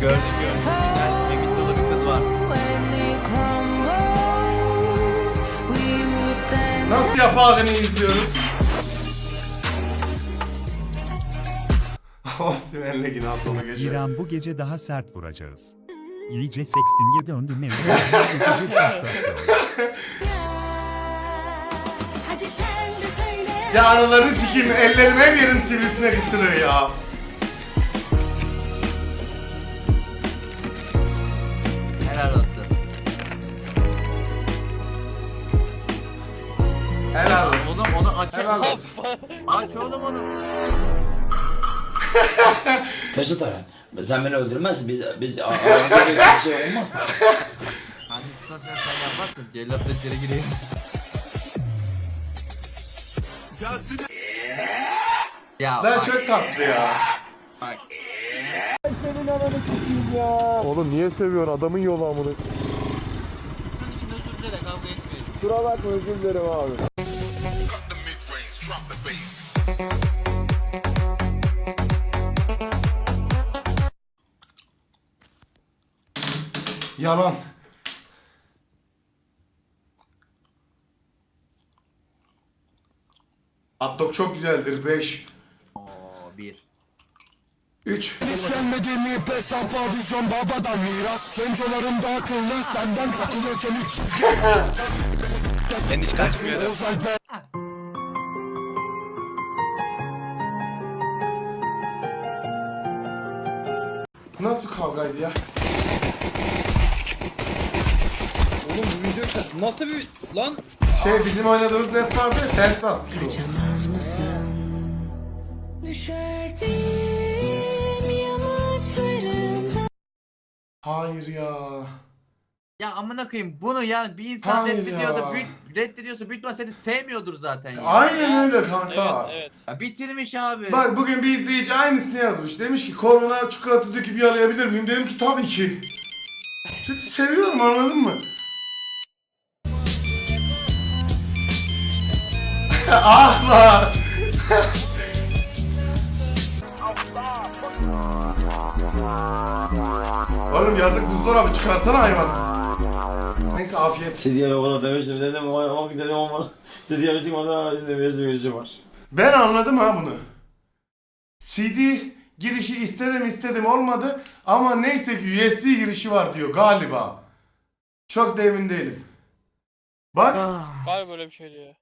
Gördüm gördüm. Yani Mehmet dolu bir kız var. Nasıl yapadığını izliyoruz. Osimhen'le yine atlama geçelim. İran bu gece daha sert vuracağız. İyice sexting'e döndü mevzu. Bir frustasyon. Hadi sen de söyle. Ya aralarını sikeyim ellerim her yerim sivrisine ısırır ya. Onu aç. Oğlum onu. Mesut Aran, sen beni öldürmezsin. Biz, biz aramızda bir şey olmaz. Hani sen sen sen yapmazsın. Cellat da içeri giriyor. Ya Lan bak, çok tatlı ya. bak. Oğlum niye seviyorsun adamın yolu amını? Bunun için özür dile de kavga etmeyelim. Kusura bakma özür dilerim abi. Yalan. Dog çok güzeldir. 5. Oo bir. 3. Gelmediğimi hesapla vizyon babadan miras Gencolarımda akıllı senden takılıyor kemik Ben hiç kaçmıyorum. Nasıl bir kavgaydı ya? Oğlum bu video nasıl bir lan Şey bizim oynadığımız map vardı ya ters bastı gibi. Kaçamaz mısın? Düşerdim. Hayır ya. Ya amına koyayım bunu yani bir insan Hayır reddediyor da ya. büyük, reddediyorsa büyük ihtimal seni sevmiyordur zaten ya. Aynen öyle kanka. evet. Ya bitirmiş abi. Bak bugün bir izleyici aynısını yazmış. Demiş ki koluna çikolata döküp yalayabilir miyim? Dedim ki tabii ki. Çünkü seviyorum anladın mı? Ah lan. Oğlum yazık buzdolabı çıkarsana hayvan. Neyse afiyet. Sidiye okula demiştim dedim o, o dedim ama Sidiye çıkmadan demiştim bir şey var. Ben anladım ha bunu. CD girişi istedim istedim olmadı ama neyse ki USB girişi var diyor galiba. Çok da emin değilim. Bak Ah, Var böyle bir şey diyor.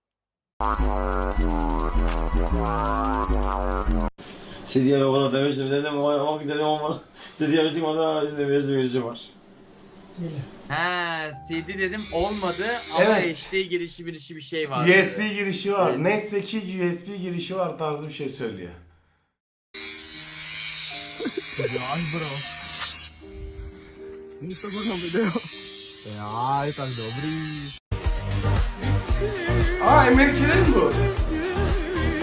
Sidiye okula demiştim dedim o, o dedim ama Sidiye çıkmadan demiştim bir şey var. He CD dedim olmadı ama Evet. HD girişi bir işi bir şey var. USB girişi var. Evet. Neyse ki USB girişi var tarzı bir şey söylüyor. Aa Amerika'da mi bu?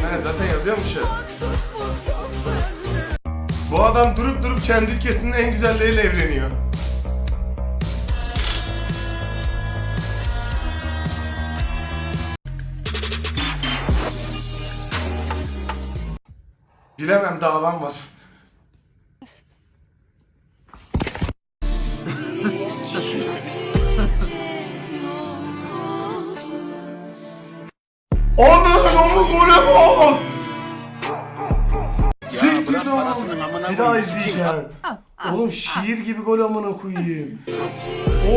He zaten yazıyormuş ya. Bu adam durup durup kendi ülkesinin en güzelleriyle evleniyor. Bilemem davam var. Ananın onu gole bak! Siktir lan! Bir daha izleyeceğim. Oğlum şiir gibi gol amına koyayım.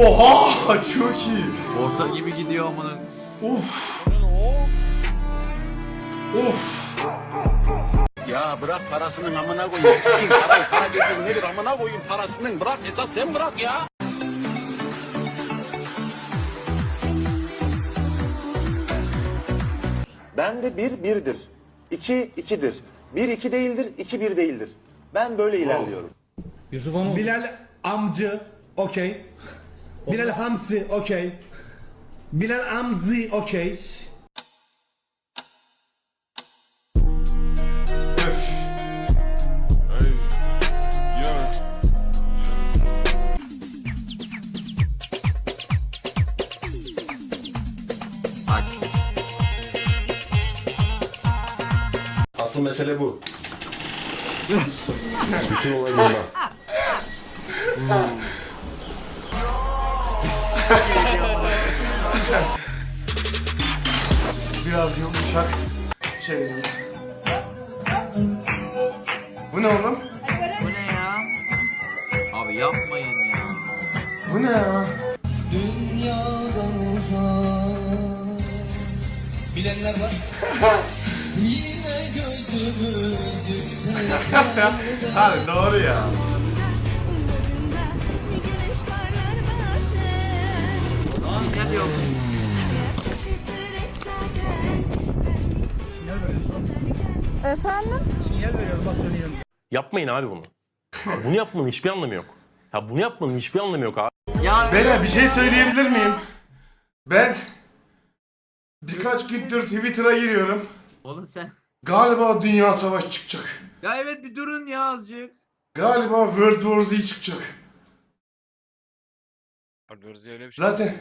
Oha! Çok iyi. Orta gibi gidiyor amına. Uf! Uf! Ya bırak parasının amına koyayım. Sikin parayı para dediğin nedir amına koyayım parasının bırak esas sen bırak ya. Bende bir birdir. İki ikidir. Bir iki değildir, iki bir değildir. Ben böyle ilerliyorum. Bilal amcı okey Bilal hamsi okey Bilal amzi okey Asıl mesele bu. Bütün olay bunda. Biraz yumuşak şey çevirin. Bu ne oğlum? Bu ne ya? Abi yapmayın ya. Bu ne ya? Dünyadan uzak Bilenler var Abi doğru ya. Bir güneş parlar bazen Sinyal. Şaşırtır hep zaten Yapmayın abi bunu. Ya bunu yapmanın hiçbir anlamı yok. Ya bunu yapmanın hiçbir anlamı yok abi. Ya Beyler bir şey söyleyebilir miyim? Ben birkaç gündür Twitter'a giriyorum. oğlum sen. Galiba Dünya Savaşı çıkacak. Ya evet bir durun ya azıcık. Galiba World War Z çıkacak. öyle bir Zaten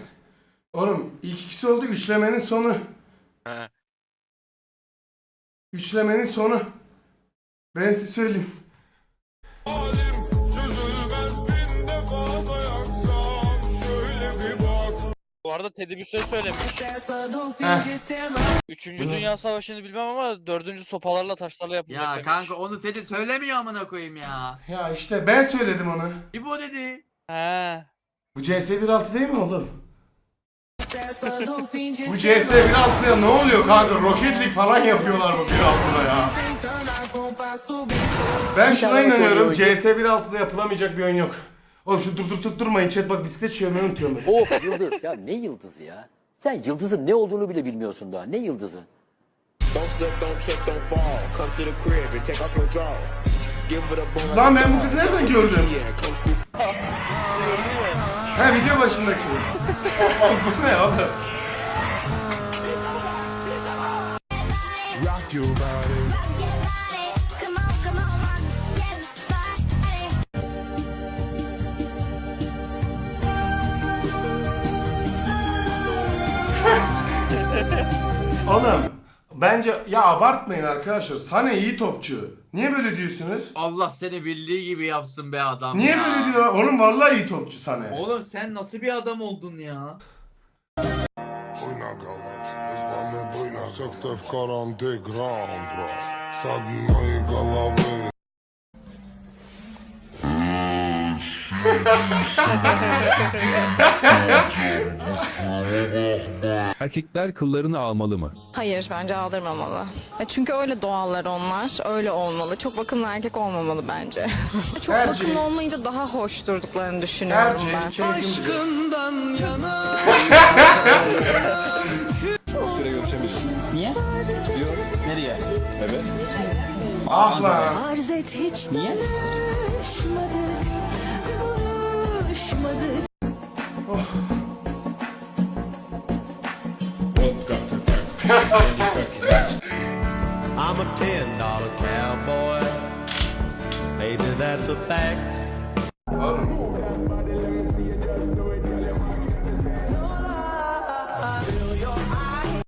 oğlum ilk ikisi oldu üçlemenin sonu. He. Üçlemenin sonu. Ben size söyleyeyim. Bu arada Teddy bir söz söylemiş. Üçüncü Bu ne? Dünya Savaşı'nı bilmem ama dördüncü sopalarla taşlarla yapılacak Ya demiş. kanka onu Teddy söylemiyor amına koyayım ya. Ya işte ben söyledim onu. İbo dedi. He. Bu CS 1.6 değil mi oğlum? Bu CS 1.6'ya ne oluyor kanka? Rocket League falan yapıyorlar bu 1.6'da ya. Ben şuna inanıyorum. CS 1.6'da yapılamayacak bir oyun yok. Oğlum şu dur dur tutturmayın chat bak bisiklet sürmeyi unutuyorum ben. Of yıldız ya ne yıldızı ya? Sen yıldızın ne olduğunu bile bilmiyorsun daha. Ne yıldızı? Lan ben bu kızı nereden gördüm? Ha video başındaki. bu ne oğlum? Rock your body Oğlum bence ya abartmayın arkadaşlar. Sane iyi topçu. Niye böyle diyorsunuz? Allah seni bildiği gibi yapsın be adam Niye ya. böyle diyorlar? Oğlum vallahi iyi topçu Sane. Oğlum sen nasıl bir adam oldun ya? Sekte в каранте грандра С одной головы Erkekler kıllarını almalı mı? Hayır bence aldırmamalı. E, Çünkü öyle doğallar onlar. Öyle olmalı. Çok bakımlı erkek olmamalı bence. Çok Tercih. bakımlı olmayınca daha hoş durduklarını düşünüyorum Tercih, ben. keyfim bilir. Ah lan. Farz et hiç Niye? Buluşmadık I'm a ten dollar cowboy. Maybe that's a fact.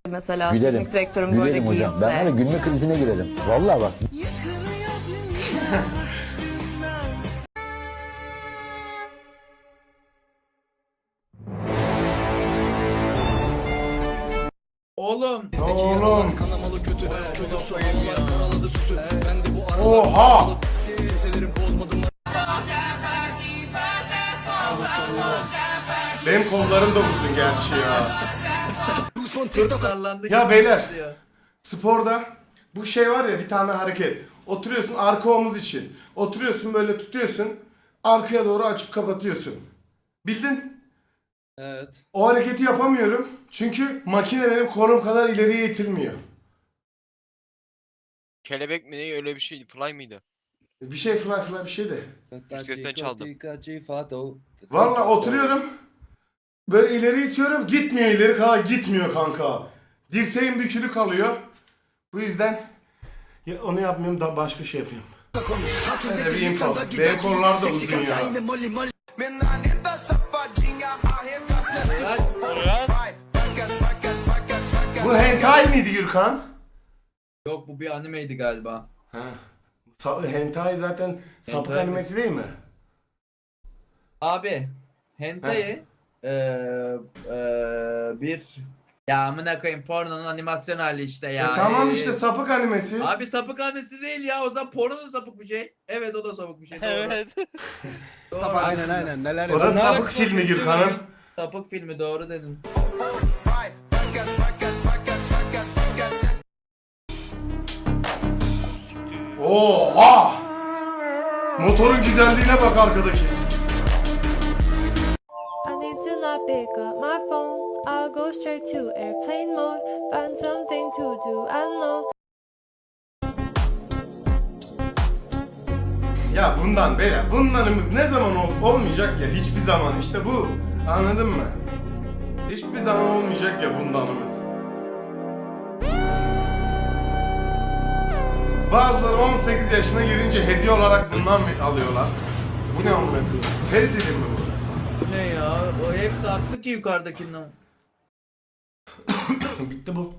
Mesela Gülerim. teknik direktörüm böyle Gülerim hocam. giyinse. Ben var ya gülme krizine girerim. Vallahi bak. Oğlum. Oğlum. Oha. Benim kollarım da uzun gerçi ya. Ya beyler. Sporda bu şey var ya bir tane hareket. Oturuyorsun arka omuz için. Oturuyorsun böyle tutuyorsun. Arkaya doğru açıp kapatıyorsun. Bildin? Evet. O hareketi yapamıyorum. Çünkü makine benim kolum kadar ileriye itilmiyor. Kelebek mi ne öyle bir şey fly mıydı? Bir şey fly fly bir şey de. Bisikletten çaldım. Valla oturuyorum. Böyle ileri itiyorum. Gitmiyor ileri kadar gitmiyor kanka. Dirseğim bükülü kalıyor. Bu yüzden ya onu yapmıyorum da başka şey yapıyorum. Hadi bir info. Benim kollar da uzun ya. Bu hentai miydi Gürkan? Yok bu bir animeydi galiba. Ha. Sa- hentai zaten sapık Hentai mi? animesi değil mi? Abi hentai eee eee bir Ya amına koyayım pornonun animasyon hali işte ya. E tamam Ee, işte sapık animesi. Abi sapık annesi değil ya. O zaman porno da sapık bir şey. Evet o da sapık bir şey. Doğru. Evet. doğru. Aynen aynen neler O da Ne sapık filmi Gürkan'ın. Sapık filmi doğru dedin. Oha! Motorun güzelliğine bak arkadaki. I need to not pick up my phone. I'll go straight to airplane mode. Find something to do. I know. Ya bundan beyler bunlarımız ne zaman ol- olmayacak ya hiçbir zaman işte bu. Anladın mı? Hiçbir zaman olmayacak ya bundanımız. Bazıları 18 yaşına girince hediye olarak bundan alıyorlar? Bu ne amına koyayım? Feri dilim mi bu? Ne ya? O hepsi attı ki yukarıdakinden. Bitti bu.